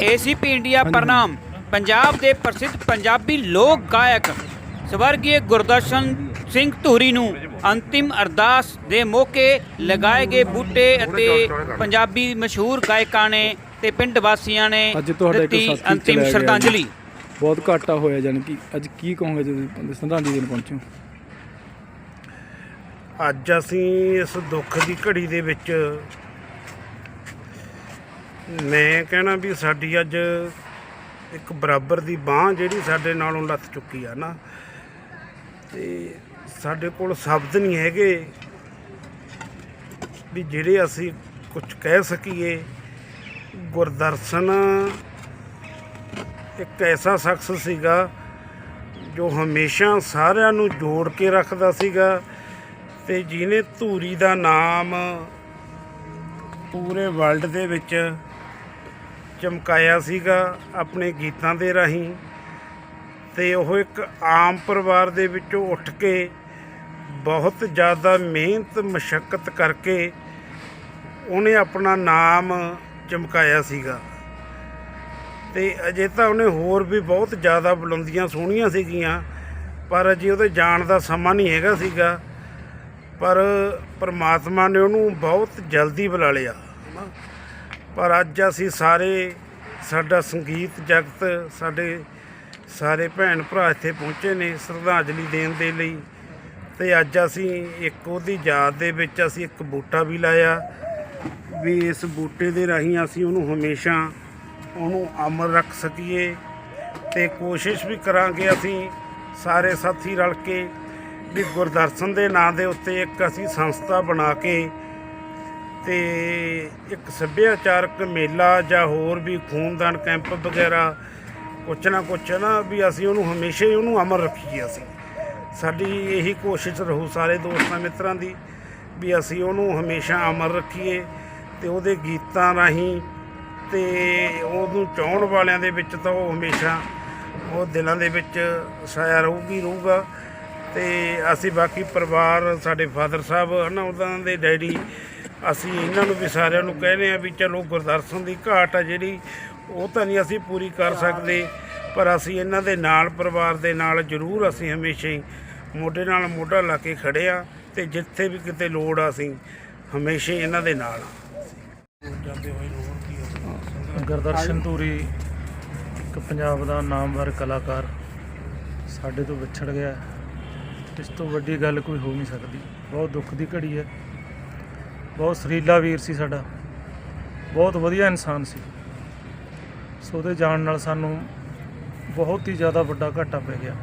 ACP India ਪ੍ਰਣਾਮ। ਪੰਜਾਬ ਦੇ ਪ੍ਰਸਿੱਧ ਪੰਜਾਬੀ ਲੋਕ ਗਾਇਕ ਸਵਰਗੀ ਗੁਰਦਰਸ਼ਨ ਸਿੰਘ ਧੂਰੀ ਨੂੰ ਅੰਤਿਮ ਅਰਦਾਸ ਦੇ ਮੌਕੇ ਲਗਾਏ ਗਏ ਬੂਟੇ ਅਤੇ ਪੰਜਾਬੀ ਮਸ਼ਹੂਰ ਗਾਇਕਾਂ ਨੇ ਤੇ ਪਿੰਡ ਵਾਸੀਆਂ ਨੇ ਅੱਜ ਤੁਹਾਡਾ ਇੱਕ ਦਿੱਤੀ ਸਾਥੀ ਅੰਤਿਮ ਚਲਿਆ ਗਿਆ ਸ਼ਰਧਾਂਜਲੀ। ਬਹੁਤ ਘਾਟਾ ਹੋਇਆ ਜਾਣੀ ਕਿ ਅੱਜ ਕੀ ਕਹੋਗੇ ਜਦੋਂ ਸ਼ਰਧਾਂਜਲੀ ਦੇਣ ਪਹੁੰਚੇ ਹੋ। ਅੱਜ ਅਸੀਂ ਇਸ ਦੁੱਖ ਦੀ ਘੜੀ ਦੇ ਵਿੱਚ ਮੈਂ ਕਹਿਣਾ ਵੀ ਸਾਡੀ ਅੱਜ ਇੱਕ ਬਰਾਬਰ ਦੀ ਬਾਹ ਜਿਹੜੀ ਸਾਡੇ ਨਾਲੋਂ ਲੱਥ ਚੁੱਕੀ ਆ ਨਾ, ਤੇ ਸਾਡੇ ਕੋਲ ਸ਼ਬਦ ਨਹੀਂ ਹੈਗੇ ਵੀ ਜਿਹੜੇ ਅਸੀਂ ਕੁਝ ਕਹਿ ਸਕੀਏ। ਗੁਰਦਰਸ਼ਨ ਇੱਕ ਐਸਾ ਸ਼ਖਸ ਸੀਗਾ ਜੋ ਹਮੇਸ਼ਾ ਸਾਰਿਆਂ ਨੂੰ ਜੋੜ ਕੇ ਰੱਖਦਾ ਸੀਗਾ ਤੇ ਜਿਹਨੇ ਧੂਰੀ ਦਾ ਨਾਮ ਪੂਰੇ ਵਰਲਡ ਦੇ ਵਿੱਚ ਚਮਕਾਇਆ ਸੀਗਾ ਆਪਣੇ ਗੀਤਾਂ ਦੇ ਰਾਹੀਂ ਤੇ ਉਹ ਇੱਕ ਆਮ ਪਰਿਵਾਰ ਦੇ ਵਿੱਚੋਂ ਉੱਠ ਕੇ ਬਹੁਤ ਜ਼ਿਆਦਾ ਮਿਹਨਤ, ਮਸ਼ੱਕਤ ਕਰਕੇ ਉਹਨੇ ਆਪਣਾ ਨਾਮ ਚਮਕਾਇਆ ਸੀਗਾ ਤੇ ਅਜੇ ਤਾਂ ਉਹਨੇ ਹੋਰ ਵੀ ਬਹੁਤ ਜ਼ਿਆਦਾ ਬੁਲੰਦੀਆਂ ਸੋਹਣੀਆਂ ਸੀਗੀਆਂ, ਪਰ ਅਜੇ ਉਹਦੇ ਜਾਣ ਦਾ ਸਮਾਂ ਨਹੀਂ ਹੈਗਾ ਸੀਗਾ ਪਰ ਪ੍ਰਮਾਤਮਾ ਨੇ ਉਹਨੂੰ ਬਹੁਤ ਜਲਦੀ ਬੁਲਾ ਲਿਆ ਹਨਾ। ਪਰ ਅੱਜ ਅਸੀਂ ਸਾਰੇ, ਸਾਡਾ ਸੰਗੀਤ ਜਗਤ, ਸਾਡੇ ਸਾਰੇ ਭੈਣ ਭਰਾ ਇੱਥੇ ਪਹੁੰਚੇ ਨੇ ਸ਼ਰਧਾਂਜਲੀ ਦੇਣ ਦੇ ਲਈ। ਤੇ ਅੱਜ ਅਸੀਂ ਇੱਕ ਉਹਦੀ ਯਾਦ ਦੇ ਵਿੱਚ ਅਸੀਂ ਇੱਕ ਬੂਟਾ ਵੀ ਲਾਇਆ। ਵੀ ਇਸ ਬੂਟੇ ਦੇ ਰਾਹੀਂ ਅਸੀਂ ਉਹਨੂੰ ਹਮੇਸ਼ਾ ਉਹਨੂੰ ਅਮਰ ਰੱਖ ਸਕੀਏ ਤੇ ਕੋਸ਼ਿਸ਼ ਵੀ ਕਰਾਂਗੇ ਅਸੀਂ ਸਾਰੇ ਸਾਥੀ ਰਲ ਕੇ ਵੀ ਗੁਰਦਰਸ਼ਨ ਦੇ ਨਾਂ ਦੇ ਉੱਤੇ ਇੱਕ ਅਸੀਂ ਸੰਸਥਾ ਬਣਾ ਕੇ ਤੇ ਇੱਕ ਸੱਭਿਆਚਾਰਕ ਮੇਲਾ ਜਾਂ ਹੋਰ ਵੀ ਖੂਨਦਾਨ ਕੈਂਪ ਵਗੈਰਾ, ਕੁਛ ਨਾ ਕੁਛ ਨਾ ਵੀ ਅਸੀਂ ਉਹਨੂੰ ਹਮੇਸ਼ਾ ਹੀ ਉਹਨੂੰ ਅਮਰ ਰੱਖੀਏ ਅਸੀਂ। ਸਾਡੀ ਇਹੀ ਕੋਸ਼ਿਸ਼ ਰਹੂ ਸਾਰੇ ਦੋਸਤਾਂ ਮਿੱਤਰਾਂ ਦੀ ਵੀ ਅਸੀਂ ਉਹਨੂੰ ਹਮੇਸ਼ਾ ਅਮਰ ਰੱਖੀਏ ਤੇ ਉਹਦੇ ਗੀਤਾਂ ਰਾਹੀਂ ਤੇ ਉਹਨੂੰ ਚਾਹਣ ਵਾਲਿਆਂ ਦੇ ਵਿੱਚ ਤਾਂ ਉਹ ਹਮੇਸ਼ਾ ਉਹ ਦਿਲਾਂ ਦੇ ਵਿੱਚ ਸਾਇਆ ਰਹੂਗੀ, ਰਹੂਗਾ। ਤੇ ਅਸੀਂ ਬਾਕੀ ਪਰਿਵਾਰ, ਸਾਡੇ ਫਾਦਰ ਸਾਹਿਬ ਹਨਾ, ਉਹਨਾਂ ਦੇ ਡੈਡੀ ਅਸੀਂ ਇਹਨਾਂ ਨੂੰ ਵੀ ਸਾਰਿਆਂ ਨੂੰ ਕਹਿੰਦੇ ਆ ਵੀ ਚਲੋ ਗੁਰਦਰਸ਼ਨ ਦੀ ਘਾਟ ਆ ਜਿਹੜੀ, ਉਹ ਤਾਂ ਨਹੀਂ ਅਸੀਂ ਪੂਰੀ ਕਰ ਸਕਦੇ, ਪਰ ਅਸੀਂ ਇਹਨਾਂ ਦੇ ਨਾਲ ਪਰਿਵਾਰ ਦੇ ਨਾਲ ਜ਼ਰੂਰ ਅਸੀਂ ਹਮੇਸ਼ਾ ਹੀ ਮੋਢੇ ਨਾਲ ਮੋਢਾ ਲਾ ਕੇ ਖੜੇ ਆ ਤੇ ਜਿੱਥੇ ਵੀ ਕਿਤੇ ਲੋੜ ਆ ਅਸੀਂ ਹਮੇਸ਼ਾ ਹੀ ਇਹਨਾਂ ਦੇ ਨਾਲ ਆ ਜਾਂਦੇ ਹੋਏ ਲੋੜ ਕੀ ਗੁਰਦਰਸ਼ਨ ਧੂਰੀ ਇੱਕ ਪੰਜਾਬ ਦਾ ਨਾਮਵਰ ਕਲਾਕਾਰ ਸਾਡੇ ਤੋਂ ਵਿਛੜ ਗਿਆ। ਇਸ ਤੋਂ ਵੱਡੀ ਗੱਲ ਕੋਈ ਹੋ ਨਹੀਂ ਸਕਦੀ। ਬਹੁਤ ਦੁੱਖ ਦੀ ਘੜੀ ਹੈ। ਬਹੁਤ ਸਰੀਲਾ ਵੀਰ ਸੀ ਸਾਡਾ। ਬਹੁਤ ਵਧੀਆ ਇਨਸਾਨ ਸੀ। ਸੋ ਉਹਦੇ ਜਾਣ ਨਾਲ ਸਾਨੂੰ ਬਹੁਤ ਹੀ ਜ਼ਿਆਦਾ ਵੱਡਾ ਘਾਟਾ ਪੈ ਗਿਆ।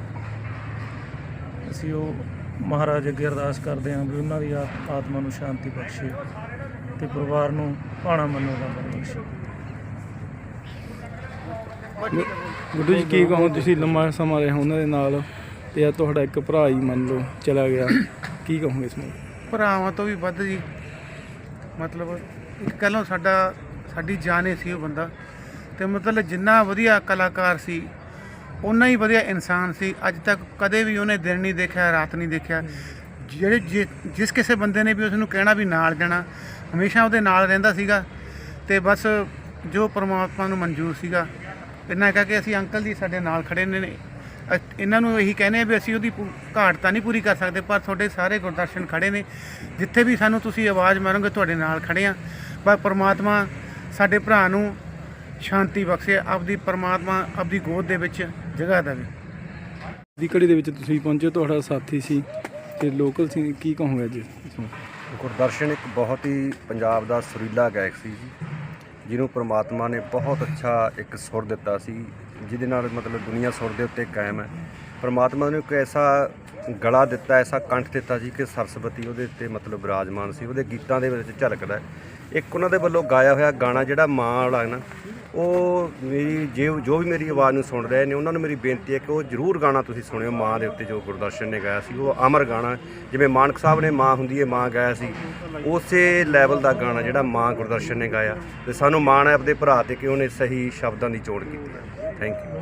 ਅਸੀਂ ਉਹ ਮਹਾਰਾਜ ਅੱਗੇ ਅਰਦਾਸ ਕਰਦੇ ਹਾਂ ਵੀ ਉਹਨਾਂ ਦੀ ਆਤਮਾ ਨੂੰ ਸ਼ਾਂਤੀ ਬਖਸ਼ੇ ਤੇ ਪਰਿਵਾਰ ਨੂੰ ਭਾਣਾ ਮੰਨੋ ਦਾ ਬਖਸ਼ੇ। ਗੁੱਡੂ ਜੀ ਕੀ ਕਹੋ ਤੁਸੀਂ ਲੰਮਾ ਸਮਾਂ ਰਹੇ ਉਹਨਾਂ ਦੇ ਨਾਲ ਤੇ ਆ ਤੁਹਾਡਾ ਇੱਕ ਭਰਾ ਹੀ ਮੰਨ ਲਓ ਚਲਾ ਗਿਆ। ਕੀ ਕਹੋਗੇ ਇਸ ਨੂੰ? ਭਰਾਵਾਂ ਤੋਂ ਵੀ ਵੱਧ ਜੀ। ਮਤਲਬ ਇੱਕ ਕਹਿ ਸਾਡਾ, ਸਾਡੀ ਜਾਨੇ ਸੀ ਉਹ ਬੰਦਾ। ਤੇ ਮਤਲਬ ਜਿੰਨਾ ਵਧੀਆ ਕਲਾਕਾਰ ਸੀ ਉਨਾ ਹੀ ਵਧੀਆ ਇਨਸਾਨ ਸੀ। ਅੱਜ ਤੱਕ ਕਦੇ ਵੀ ਉਹਨੇ ਦਿਨ ਨਹੀਂ ਦੇਖਿਆ, ਰਾਤ ਨਹੀਂ ਦੇਖਿਆ। ਜਿਹੜੇ ਜਿ- ਜਿਸ ਕਿਸੇ ਬੰਦੇ ਨੇ ਵੀ ਉਸ ਨੂੰ ਕਹਿਣਾ ਵੀ ਨਾਲ ਜਾਣਾ, ਹਮੇਸ਼ਾ ਉਹਦੇ ਨਾਲ ਰਹਿੰਦਾ ਸੀਗਾ। ਤੇ ਬਸ ਜੋ ਪਰਮਾਤਮਾ ਨੂੰ ਮਨਜ਼ੂਰ ਸੀਗਾ। ਇੰਨਾ ਕਹਿ ਕੇ ਅਸੀਂ ਅੰਕਲ ਜੀ ਸਾਡੇ ਨਾਲ ਖੜੇ ਨੇ ਨੇ। ਅ- ਇਹਨਾਂ ਨੂੰ ਇਹੀ ਕਹਿੰਦੇ ਆ ਵੀ ਅਸੀਂ ਉਹਦੀ ਪੂ- ਘਾਟ ਤਾਂ ਨਹੀਂ ਪੂਰੀ ਕਰ ਸਕਦੇ ਪਰ ਤੁਹਾਡੇ ਸਾਰੇ ਗੁਰਦਰਸ਼ਨ ਖੜੇ ਨੇ। ਜਿੱਥੇ ਵੀ ਸਾਨੂੰ ਤੁਸੀਂ ਆਵਾਜ਼ ਮਾਰੋਗੇ ਤੁਹਾਡੇ ਨਾਲ ਖੜੇ ਆ। ਪਰ ਪ੍ਰਮਾਤਮਾ ਸਾਡੇ ਭਰਾ ਨੂੰ ਸ਼ਾਂਤੀ ਬਖਸ਼ੇ ਆਪਦੀ ਪ੍ਰਮਾਤਮਾ ਆਪਦੀ ਗੋਦ ਦੇ ਵਿੱਚ ਜਗ੍ਹਾ ਦੇਵੇ। ਦੀ ਘੜੀ ਦੇ ਵਿੱਚ ਤੁਸੀਂ ਪਹੁੰਚੇ ਤੁਹਾਡਾ ਸਾਥੀ ਸੀ ਤੇ ਲੋਕਲ ਸੀ ਕੀ ਕਹੋਗੇ ਅੱਜ ਗੁਰਦਰਸ਼ਨ ਇੱਕ ਬਹੁਤ ਹੀ ਪੰਜਾਬ ਦਾ ਸੁਰੀਲਾ ਗਾਇਕ ਸੀ ਜੀ ਜਿਹਨੂੰ ਪ੍ਰਮਾਤਮਾ ਨੇ ਬਹੁਤ ਅੱਛਾ ਇੱਕ ਸੁਰ ਦਿੱਤਾ ਸੀ। ਜਿਹਦੇ ਨਾਲ ਮਤਲਬ ਦੁਨੀਆ ਸੁਰ ਦੇ ਉੱਤੇ ਕਾਇਮ ਹੈ। ਪਰਮਾਤਮਾ ਨੇ ਇੱਕ ਐਸਾ ਗਲਾ ਦਿੱਤਾ, ਐਸਾ ਕੰਠ ਦਿੱਤਾ ਸੀ ਕਿ ਸਰਸਵਤੀ ਉਹਦੇ ਉੱਤੇ ਮਤਲਬ ਵਿਰਾਜਮਾਨ ਸੀ, ਉਹਦੇ ਗੀਤਾਂ ਦੇ ਵਿੱਚ ਝਲਕਦਾ ਇੱਕ ਉਹਨਾਂ ਦੇ ਵੱਲੋਂ ਗਾਇਆ ਹੋਇਆ ਗਾਣਾ ਜਿਹੜਾ ਮਾਂ ਵਾਲਾ ਹੈ ਨਾ, ਉਹ ਮੇਰੀ ਜੇ ਜੋ ਵੀ ਮੇਰੀ ਆਵਾਜ਼ ਨੂੰ ਸੁਣ ਰਹੇ ਨੇ, ਉਹਨਾਂ ਨੂੰ ਮੇਰੀ ਬੇਨਤੀ ਹੈ ਕਿ ਉਹ ਜ਼ਰੂਰ ਗਾਣਾ ਤੁਸੀਂ ਸੁਣਿਓ। ਮਾਂ ਦੇ ਉੱਤੇ ਜੋ ਗੁਰਦਰਸ਼ਨ ਨੇ ਗਾਇਆ ਸੀ, ਉਹ ਅਮਰ ਗਾਣਾ ਜਿਵੇਂ ਮਾਨਕ ਸਾਹਿਬ ਨੇ ਮਾਂ ਹੁੰਦੀ ਹੈ, ਮਾਂ ਗਾਇਆ ਸੀ, ਉਸੇ ਲੈਵਲ ਦਾ ਗਾਣਾ ਜਿਹੜਾ ਮਾਂ ਗੁਰਦਰਸ਼ਨ ਨੇ ਗਾਇਆ। ਤੇ ਸਾਨੂੰ ਮਾਣ ਹੈ ਆਪਣੇ ਭਰਾ ਤੇ ਕਿ ਉਹਨੇ ਸਹੀ ਸ਼ਬਦਾਂ ਦੀ ਚੋਣ ਕੀਤੀ ਹੈ। Thank you.